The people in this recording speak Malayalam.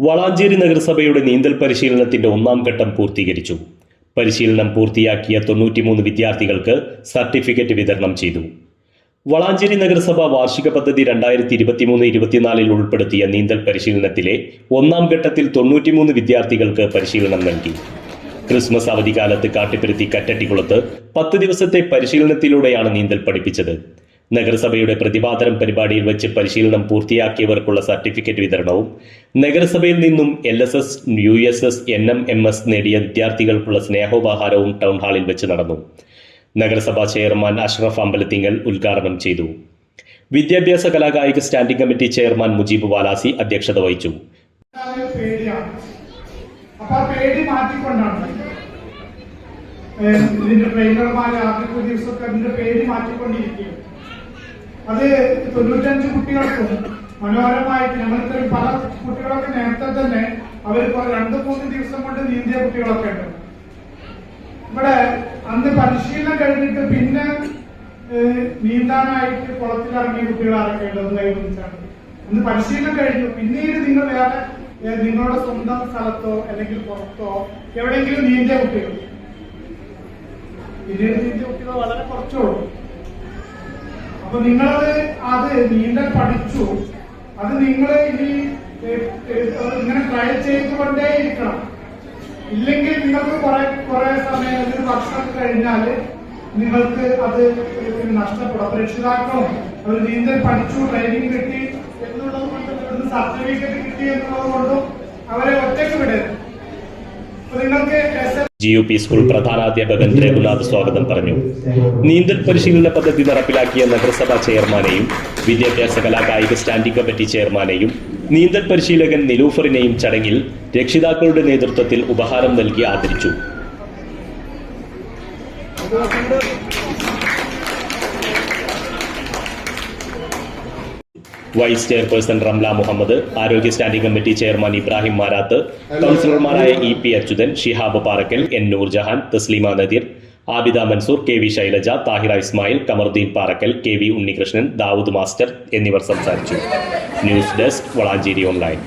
വളാഞ്ചേരി നഗരസഭയുടെ നീന്തൽ പരിശീലനത്തിന്റെ ഒന്നാം ഘട്ടം പൂർത്തീകരിച്ചു. പരിശീലനം പൂർത്തിയാക്കിയ തൊണ്ണൂറ്റിമൂന്ന് വിദ്യാർത്ഥികൾക്ക് സർട്ടിഫിക്കറ്റ് വിതരണം ചെയ്തു. വളാഞ്ചേരി നഗരസഭ വാർഷിക പദ്ധതി രണ്ടായിരത്തി ഇരുപത്തിമൂന്ന് ഇരുപത്തിനാലിൽ ഉൾപ്പെടുത്തിയ നീന്തൽ പരിശീലനത്തിലെ ഒന്നാം ഘട്ടത്തിൽ തൊണ്ണൂറ്റിമൂന്ന് വിദ്യാർത്ഥികൾക്ക് പരിശീലനം നൽകി. ക്രിസ്മസ് അവധിക്കാലത്ത് കാട്ടിപ്പരുത്തി കറ്റട്ടിക്കുളത്ത് പത്ത് ദിവസത്തെ പരിശീലനത്തിലൂടെയാണ് നീന്തൽ പഠിപ്പിച്ചത്. നഗരസഭയുടെ പ്രതിപാദനം പരിപാടിയിൽ വെച്ച് പരിശീലനം പൂർത്തിയാക്കിയവർക്കുള്ള സർട്ടിഫിക്കറ്റ് വിതരണവും നഗരസഭയിൽ നിന്നും L S S U S S N M M S നേടിയ വിദ്യാർത്ഥികൾക്കുള്ള സ്നേഹോപഹാരവും ടൗൺ ഹാളിൽ വെച്ച് നടന്നു. നഗരസഭാ ചെയർമാൻ അഷ്റഫ് അമ്പലത്തിങ്ങൽ ഉദ്ഘാടനം ചെയ്തു. വിദ്യാഭ്യാസ കലാകായിക standing committee chairman Mujeeb Valasi അധ്യക്ഷത വഹിച്ചു. ഇതിന്റെ ട്രെയിനർമാർ ആദ്യത്തെ ദിവസമൊക്കെ അതിന്റെ പേര് മാറ്റിക്കൊണ്ടിരിക്കും അത് തൊണ്ണൂറ്റഞ്ച് കുട്ടികൾക്കും മനോഹരമായിട്ട് ഞങ്ങൾക്ക് പല കുട്ടികളൊക്കെ നേരത്തെ തന്നെ അവർ രണ്ട് മൂന്ന് ദിവസം കൊണ്ട് നീന്തിയ കുട്ടികളൊക്കെ ഉണ്ട്. ഇവിടെ അന്ന് പരിശീലനം കഴിഞ്ഞിട്ട് പിന്നെ നീന്താനായിട്ട് കുളത്തിലിറങ്ങിയ കുട്ടികൾ ആരൊക്കെ ഉണ്ട് ഒന്ന് കൈവരിച്ചാണ് അന്ന് പരിശീലനം കഴിഞ്ഞു. പിന്നീട് നിങ്ങൾ വേറെ നിങ്ങളുടെ സ്വന്തം സ്ഥലത്തോ അല്ലെങ്കിൽ പുറത്തോ എവിടെയെങ്കിലും നീന്തിയ കുട്ടികൾ? പിന്നീട് നീന്തിയ കുട്ടികൾ വളരെ കുറച്ചുള്ളൂ അപ്പൊ നിങ്ങളത് അത് നീന്തൽ പഠിച്ചു. അത് നിങ്ങൾ ഇനി ഇങ്ങനെ ട്രൈ ചെയ്തുകൊണ്ടേ ഇരിക്കണം. ഇല്ലെങ്കിൽ നിങ്ങൾക്ക് കുറെ കുറെ സമയം ഒരു വർഷം കഴിഞ്ഞാൽ നിങ്ങൾക്ക് അത് നഷ്ടപ്പെടും. രക്ഷിതാക്കളും ഒരു നീന്തൽ പഠിച്ചു ട്രെയിനിങ് കിട്ടി എന്നുള്ളത് കൊണ്ട് സർട്ടിഫിക്കറ്റ് കിട്ടി എന്നുള്ളത് കൊണ്ടും അവരെ ഒറ്റയ്ക്ക് വിടരുത്. നിങ്ങൾക്ക് S G U P school പ്രധാനാധ്യാപകൻ Raghunath സ്വാഗതം പറഞ്ഞു. നീന്തൽ പരിശീലന പദ്ധതി നടപ്പിലാക്കിയ നഗരസഭാ ചെയർമാനെയും വിദ്യാഭ്യാസ കലാകായിക സ്റ്റാൻഡിംഗ് കമ്മിറ്റി ചെയർമാനെയും നീന്തൽ പരിശീലകൻ നിലൂഫറിനെയും ചടങ്ങിൽ രക്ഷിതാക്കളുടെ നേതൃത്വത്തിൽ ഉപഹാരം നൽകി ആദരിച്ചു. വൈസ് ചെയർപേഴ്സൺ റംല മുഹമ്മദ് ആരോഗ്യ standing committee chairman Ibrahim Marath കൗൺസിലർമാരായ E P Achuthan Shihab Parakkal N Noorjahan Thasleema Nadeer Abida Mansoor K V Shailaja Thahira Ismail Kamaruddin Parakkal K V Unnikrishnan Dawood master എന്നിവർ സംസാരിച്ചു. News desk Valanchery online.